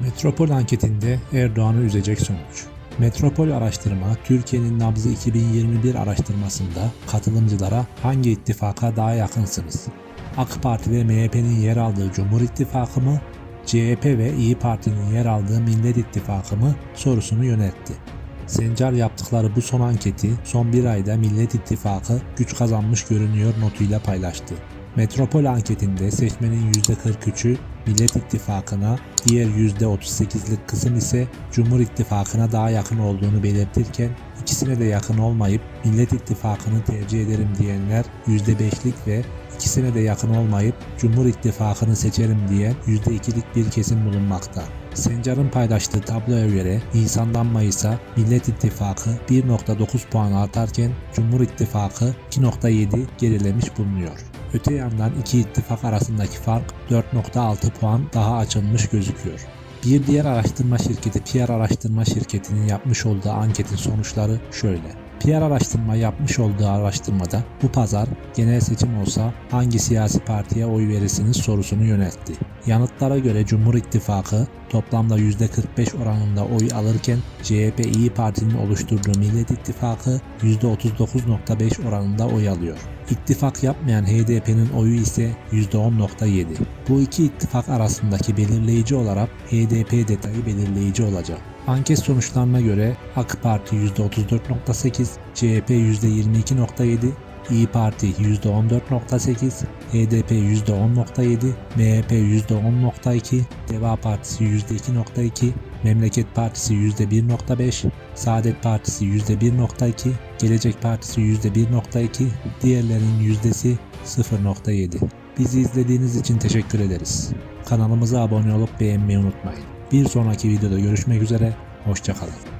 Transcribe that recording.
Metropol anketinde Erdoğan'ı üzecek sonuç. Metropol araştırma, Türkiye'nin nabzı 2021 araştırmasında katılımcılara hangi ittifaka daha yakınsınız? AK Parti ve MHP'nin yer aldığı Cumhur İttifakı mı, CHP ve İyi Parti'nin yer aldığı Millet İttifakı mı sorusunu yöneltti. Sencar yaptıkları bu son anketi son bir ayda Millet İttifakı güç kazanmış görünüyor notuyla paylaştı. Metropol anketinde seçmenin %43'ü Millet İttifakı'na, diğer %38'lik kısım ise Cumhur İttifakı'na daha yakın olduğunu belirtirken ikisine de yakın olmayıp Millet İttifakı'nı tercih ederim diyenler %5'lik ve ikisine de yakın olmayıp Cumhur İttifakı'nı seçerim diyen %2'lik bir kesim bulunmakta. Sencar'ın paylaştığı tabloya göre Nisan'dan Mayıs'a Millet İttifakı 1.9 puan artarken Cumhur İttifakı 2.7 gerilemiş bulunuyor. Öte yandan iki ittifak arasındaki fark 4.6 puan daha açılmış gözüküyor. Bir diğer araştırma şirketi PR Araştırma Şirketi'nin yapmış olduğu anketin sonuçları şöyle. PR araştırma yapmış olduğu araştırmada bu pazar genel seçim olsa hangi siyasi partiye oy verirsiniz sorusunu yöneltti. Yanıtlara göre Cumhur İttifakı toplamda %45 oranında oy alırken CHP İyi Parti'nin oluşturduğu Millet İttifakı %39.5 oranında oy alıyor. İttifak yapmayan HDP'nin oyu ise %10.7. Bu iki ittifak arasındaki belirleyici olarak HDP detayı belirleyici olacak. Anket sonuçlarına göre AK Parti %34.8, CHP %22.7, İyi Parti %14.8, HDP %10.7, MHP %10.2, Deva Partisi %2.2, Memleket Partisi %1.5, Saadet Partisi %1.2, Gelecek Partisi %1.2, diğerlerinin yüzdesi 0.7. Bizi izlediğiniz için teşekkür ederiz. Kanalımıza abone olup beğenmeyi unutmayın. Bir sonraki videoda görüşmek üzere, hoşçakalın.